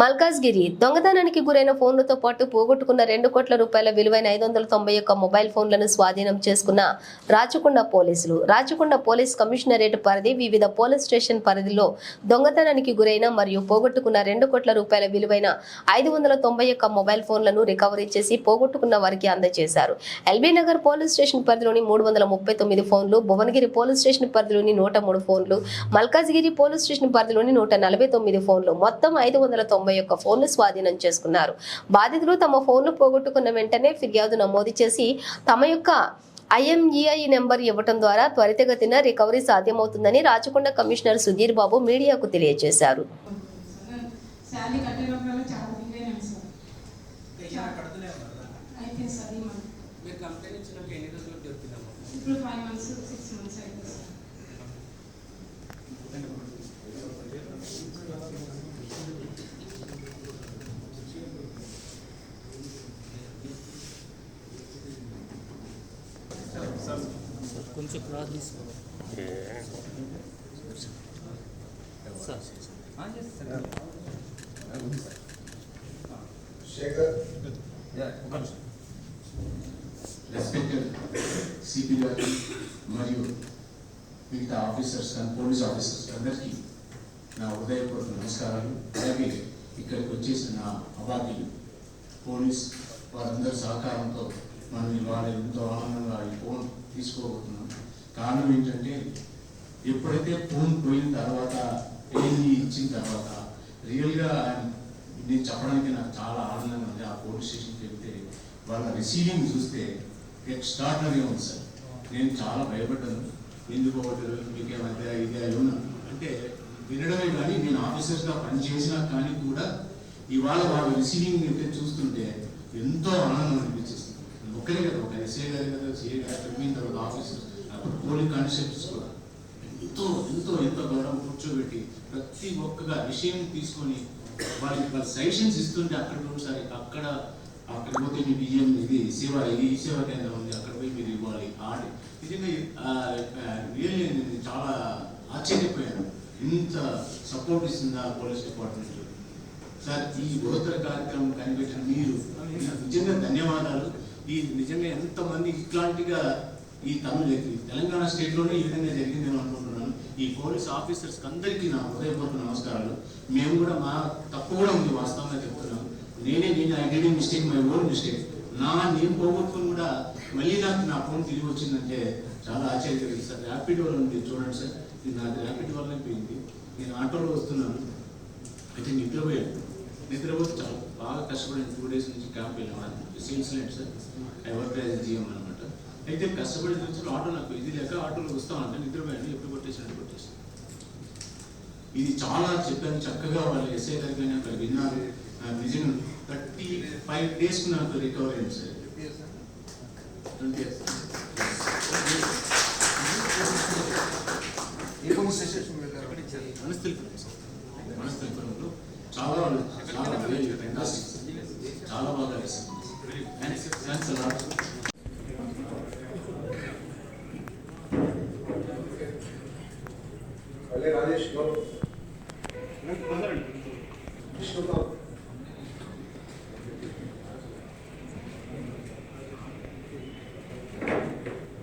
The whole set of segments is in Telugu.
మల్కాజ్గిరి దొంగతనానికి గురైన ఫోన్లతో పాటు పోగొట్టుకున్న రెండు కోట్ల రూపాయల విలువైన ఐదు వందల తొంభై ఒక్క మొబైల్ ఫోన్లను స్వాధీనం చేసుకున్న రాచకొండ పోలీసులు. రాచకొండ పోలీస్ కమిషనరేట్ పరిధి వివిధ పోలీస్ స్టేషన్ పరిధిలో దొంగతనానికి గురైన మరియు పోగొట్టుకున్న రెండు కోట్ల రూపాయల విలువైన ఐదు వందల తొంభై ఒక్క మొబైల్ ఫోన్లను రికవరీ చేసి పోగొట్టుకున్న వారికి అందజేశారు. ఎల్బీ నగర్ పోలీస్ స్టేషన్ పరిధిలోని మూడు వందల ముప్పై తొమ్మిది ఫోన్లు భువనగిరి పోలీస్ స్టేషన్ పరిధిలోని నూట మూడు ఫోన్లు మల్కాజ్గిరి పోలీస్ స్టేషన్ పరిధిలోని నూట నలభై తొమ్మిది ఫోన్లు. మొత్తం ఐదు వందల తొంభై ఒక్క ఫోన్లు స్వాధీనం చేసుకున్నారు. బాధితులు తమ ఫోన్లు పోగొట్టుకున్న వెంటనే ఫిర్యాదు నమోదు చేసి తమ యొక్క ఐఎంఈఐ నెంబర్ ఇవ్వటం ద్వారా త్వరితగతిన రికవరీ సాధ్యమవుతుందని రాచకొండ కమిషనర్ సుధీర్ బాబు మీడియాకు తెలియజేశారు. శాలరీ కట్టేటప్పుడల్లా చాలా బిల్ అయినాను సార్ ఏమైనా కడుతూనే ఉన్నారా? అయిపోయింది సార్ ఈ మంత్ మీరు కంప్లైంట్ ఇచ్చినాక ఎన్ని రోజులకు దొరికిందమ్మా ఇప్పుడు ఫైవ్ మంత్స్ సిక్స్ మంత్స్ అయిపోయింది సార్ కొంచెం క్రాస్ తీసుకో సార్ శేఖర్ రెస్పెక్టెడ్ సిపి గారు మరియు మిగతా ఆఫీసర్స్ అండ్ పోలీస్ ఆఫీసర్స్ అందరికీ నా హృదయపూర్వక నమస్కారాలు అలాగే ఇక్కడికి వచ్చేసిన నా అవార్డులు పోలీస్ వారందరి సహకారంతో మనం ఇవాళ ఎంతో ఆనందంగా ఈ ఫోన్ తీసుకోబోతున్నాం. కారణం ఏంటంటే ఎప్పుడైతే ఫోన్ పోయిన తర్వాత ఏంది ఇచ్చిన తర్వాత రియల్గా నేను చెప్పడానికి నాకు చాలా ఆనందంగా ఉంది. ఆ పోలీస్ స్టేషన్కి వెళ్తే వాళ్ళ రిసీవింగ్ చూస్తే ఎక్స్ట్రాడినరీగా ఉంది సార్. నేను చాలా భయపడ్డాను. ఎందుకు ఒకటి మీకేమైతే ఇదే ఏమన్నా అంటే వినడమే కానీ నేను ఆఫీసర్స్గా పనిచేసినా కానీ కూడా ఇవాళ వాళ్ళ రిసీవింగ్ అయితే చూస్తుంటే ఎంతో ఆనందం ఒక్కరే కదా ఒక ఎస్ఏ గారు కదా సిఏ గారు చెప్పిన తర్వాత ఆఫీసర్ అప్పుడు పోలింగ్ కానిస్టేబుల్స్ కూడా. ఎంతో ఎంతో ఎంతో గౌరవం కూర్చోబెట్టి ప్రతి ఒక్కగా విషయం తీసుకొని వాళ్ళకి వాళ్ళ సజెషన్స్ ఇస్తుంటే అక్కడ ఒకసారి అక్కడ అక్కడ పోతే మీ బియ్యం ఇది సేవ ఇది ఈ సేవా కేంద్రం ఉంది అక్కడ పోయి మీరు ఇవ్వాలి ఆడి. నిజంగా రియల్లీ నేను చాలా ఆశ్చర్యపోయాను. ఇంత సపోర్ట్ ఇస్తుందా పోలీస్ డిపార్ట్మెంట్ సార్ ఈ బహుతర కార్యక్రమం కనిపెట్టిన మీరు నిజంగా ధన్యవాదాలు. ఈ నిజంగా ఎంతమంది ఇట్లాంటిగా ఈ తమిళ తెలంగాణ స్టేట్లోనే ఈ విధంగా జరిగిందేమో అనుకుంటున్నాను. ఈ పోలీస్ ఆఫీసర్స్కి అందరికీ నా హృదయపూర్వక నమస్కారాలు. మేము కూడా మా తప్పు కూడా ఉంది వాస్తవంగా చెప్తున్నాం నేనే నేను I mistake my own mistake. నా నేను పోగొట్టుకుని కూడా మళ్ళీ నాకు నా ఫోన్ తిరిగి వచ్చిందంటే చాలా ఆశ్చర్యకరం. సార్ ర్యాపిడ్ వల్ల ఉంది. చూడండి సార్ ఇది నాది ర్యాపిడ్ వల్ల అయిపోయింది నేను ఆటోలో వస్తున్నాను. అయితే నిద్రపోయాను. నిద్రపోతే చాలా బాగా కష్టపడి టూ డేస్ నుంచి క్యాంప్ వెళ్ళాను సార్ జిఎం అనమాట. అయితే కష్టపడి నుంచి ఆటో నాకు ఇది లేక ఆటోలో వస్తామంటే నిద్రపోయాను ఎప్పుడు కొట్టేసాను కొట్టేసాను ఇది చాలా చెప్పాను చక్కగా వాళ్ళు ఎస్ఐ గారు కానీ అక్కడ విన్నారు. నిజంగా థర్టీ ఫైవ్ డేస్ నాకు రికవర్ అయింది సార్ ట్వంటీ మనస్థిల్పురంలో చాలా చాలా. చాలా బాగా వేశారు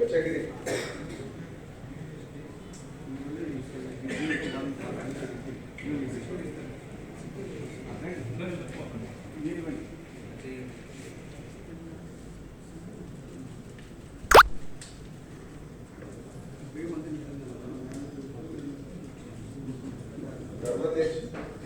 बच्चा किती Gracias.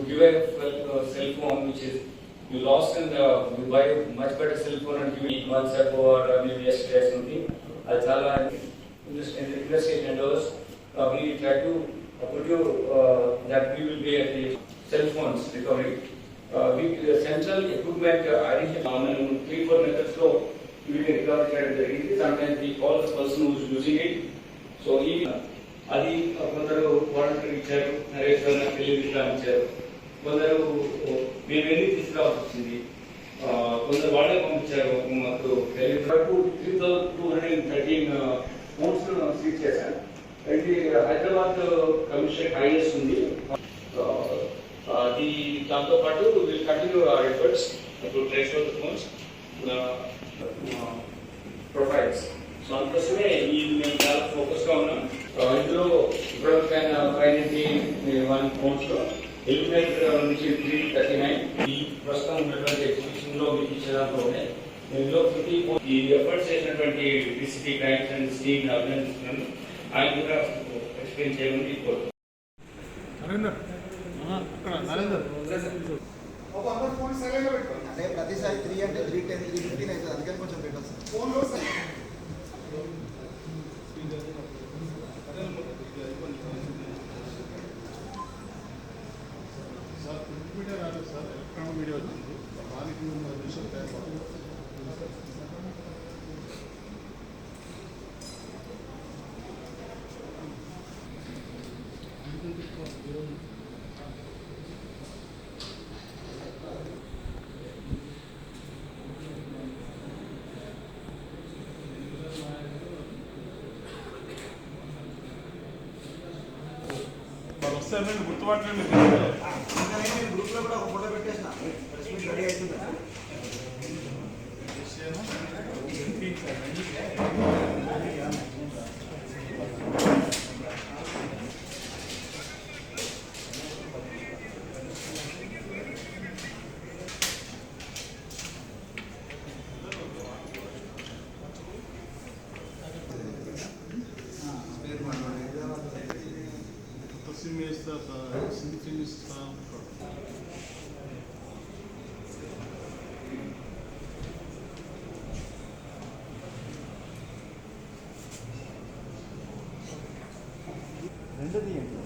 You give a cell phone which is you lost and you buy much better cell phone and give eight months ago or maybe yesterday something అది చాలా investigation and ours we try to uh, put you uh, that we will be at the cell phones recovery. Uh, we the central equipment uh, identification and three four methods flow we will recover it. Sometimes we call the person who is using it. So even అది కొందరు వాలంటరీ ఇచ్చారు నరేష్ గారు నాకు తెలియదు ఇట్లా అని ఇచ్చారు కొందరు మేము వెళ్ళి తీసుకురావాల్సి వచ్చింది. కొందరు వాళ్ళే పంపించారు మాకు వరకు three thousand two hundred thirteen phones seize చేశారు ఇది హైదరాబాద్ కమిషన్ హైయెస్ట్ ఉంది. అది దాంతో పాటు will continue our efforts to trace the phones profiles so అందుకోసమే ఈ మేము చాలా ఫోకస్గా ఉన్నాం. ఇందులో ఇప్పటికైనా ఫైవ్ నైన్టీ వన్ ఫోన్స్లో ఎలిమినేట్ నుంచి త్రీ థర్టీ నైన్ ఈ ప్రస్తుతం ఉన్నటువంటి ఎగ్జిబిషన్లో మీకు ఇచ్చే ఇందులో ప్రతి ఈ ఎఫర్ట్స్ చేసినటువంటి అండ్ స్టీమ్ ఆయన కూడా ఎక్స్ప్లెయిన్ చేయమని కోరుతున్నాను అంటే ప్రతిసారి త్రీ అంటే త్రీ టెన్ త్రీ ఫిఫ్టీన్ అవుతుంది అందుకని కొంచెం పెట్టాలి సార్ అందుకని నేను గ్రూప్లో కూడా ఒక ఫోటో పెట్టేసిన అవుతుంది మీట్ రెడీ అవుతుంది రెండు తీయండి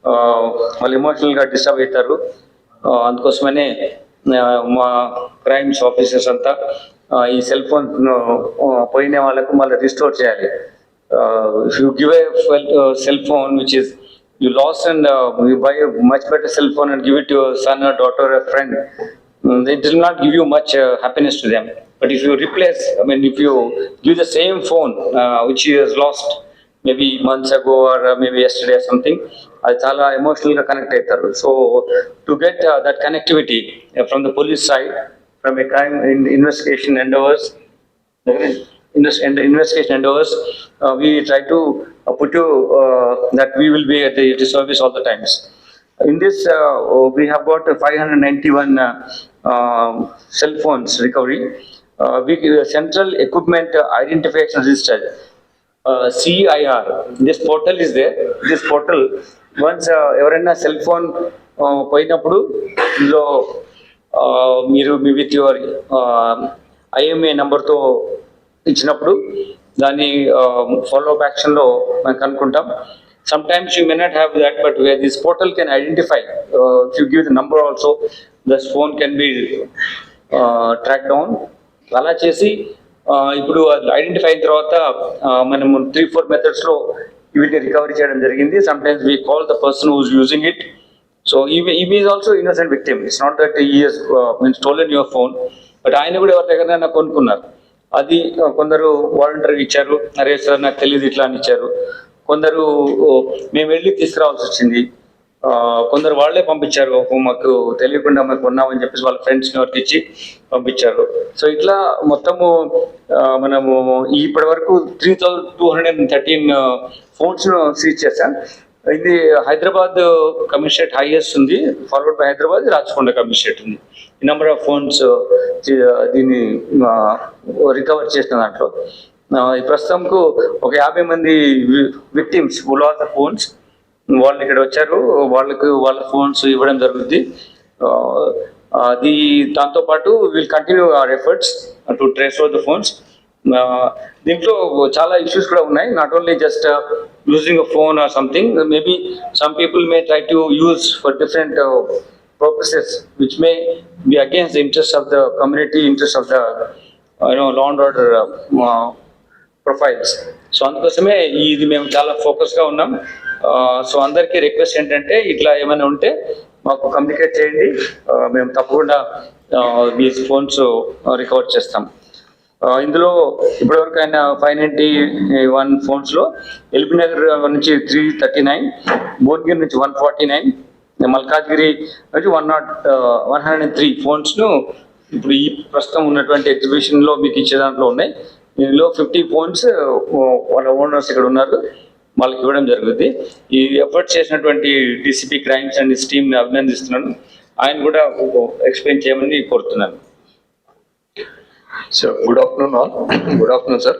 ఆ, వాళ్ళు ఇమోషనల్గా డిస్టర్బ్ అవుతారు. అందుకోసమనే మా క్రైమ్స్ ఆఫీసర్స్ అంతా ఈ సెల్ ఫోన్ పోయిన వాళ్ళకు మళ్ళీ రిస్టోర్ చేయాలి. You give a cell phone which is you loss and you buy much better cell phone and give it your son daughter friend it will not give you much happiness to them but if you replace I mean if you give the same phone which you lost maybe months ago or maybe yesterday something అది చాలా ఎమోషనల్గా కనెక్ట్ అవుతారు so to get that connectivity from the police side from a crime investigation endeavours invest- and investigation endeavors, uh, we try to uh, put you uh, that we will be at the, the service all the times. In this, uh, we have got 591 uh, um, cell phones recovery. Uh, we uh, central equipment identification register. Uh, CIR. This portal is there. This portal, once uh, ఎవరైనా సెల్ ఫోన్ uh, పోయినప్పుడు ఇందులో uh, మీరు మీ విత్ యువర్ ఐఎంఏ నంబర్తో ఇచ్చినప్పుడు దాన్ని ఫాలో అప్ యాక్షన్లో మనం కనుక్కుంటాం. Sometimes you may not have that but this portal can identify you give the number also thus phone can be track down అలా చేసి ఇప్పుడు ఐడెంటిఫై అయిన తర్వాత మనము త్రీ ఫోర్ మెథడ్స్లో వీటిని రికవరీ చేయడం జరిగింది. Sometimes we call the person who's using it so ఈ ఈమె is also innocent victim it's not that is mean stolen your phone but ఆయన కూడా ఎవరి దగ్గర కొనుక్కున్నారు. అది కొందరు వాలంటీర్ ఇచ్చారు. అరే సార్ నాకు తెలియదు ఇట్లా అని ఇచ్చారు. కొందరు మేము వెళ్ళి తీసుకురావాల్సి వచ్చింది. కొందరు వాళ్ళే పంపించారు. మాకు తెలియకుండా మేము కొన్నామని చెప్పేసి వాళ్ళ ఫ్రెండ్స్ని ఎవరికి ఇచ్చి పంపించారు. సో ఇట్లా మొత్తము మనము ఇప్పటి వరకు three thousand two hundred and thirteen phones seize చేశాం. ఇది హైదరాబాద్ కమిషనరేట్ హైయెస్ట్ ఉంది. Forward by Hyderabad Rachakonda commissionerate ఉంది. ఈ నెంబర్ ఆఫ్ ఫోన్స్ దీన్ని రికవర్ చేసిన దాంట్లో. ప్రస్తుతంకు ఒక యాభై మంది విక్టిమ్స్ ఉల్వాత ఫోన్స్ వాళ్ళు ఇక్కడ వచ్చారు వాళ్ళకు వాళ్ళ ఫోన్స్ ఇవ్వడం జరుగుద్ది. అది దాంతో పాటు will continue our efforts to trace out the phones దీంట్లో చాలా ఇష్యూస్ కూడా ఉన్నాయి. Not only just using a phone or something maybe some people may try to use for different purposes which may be against the interest of the community, interest of the, uh, you know, law and order uh, profiles. So అందుకోసమే ఇది మేము చాలా ఫోకస్గా ఉన్నాం. సో అందరికీ రిక్వెస్ట్ ఏంటంటే ఇట్లా ఏమైనా ఉంటే మాకు కమ్యూనికేట్ చేయండి. మేము తప్పకుండా మీ ఫోన్స్ రికవర్ చేస్తాం. ఇందులో ఇప్పటివరకు ఆయన ఫైవ్ నైంటీ వన్ ఫోన్స్లో ఎల్బీ నగర్ నుంచి త్రీ థర్టీ నైన్ భువనగిరి నుంచి వన్ ఫార్టీ నైన్ మల్కాజ్గిరి నుంచి one nought one hundred and three ఫోన్స్ను ఇప్పుడు ఈ ప్రస్తుతం ఉన్నటువంటి ఎగ్జిబిషన్లో మీకు ఇచ్చే దాంట్లో ఉన్నాయి. దీనిలో ఫిఫ్టీ ఫోన్స్ వాళ్ళ ఓనర్స్ ఇక్కడ ఉన్నారు. వాళ్ళకి ఇవ్వడం జరుగుతుంది ఈ ఎఫర్ట్ చేసినటువంటి డీసీపీ క్రైమ్స్ అండ్ టీమ్ని అభినందిస్తున్నాను. ఆయన కూడా ఎక్స్ప్లెయిన్ చేయమని కోరుతున్నాను. Sir good afternoon all good afternoon sir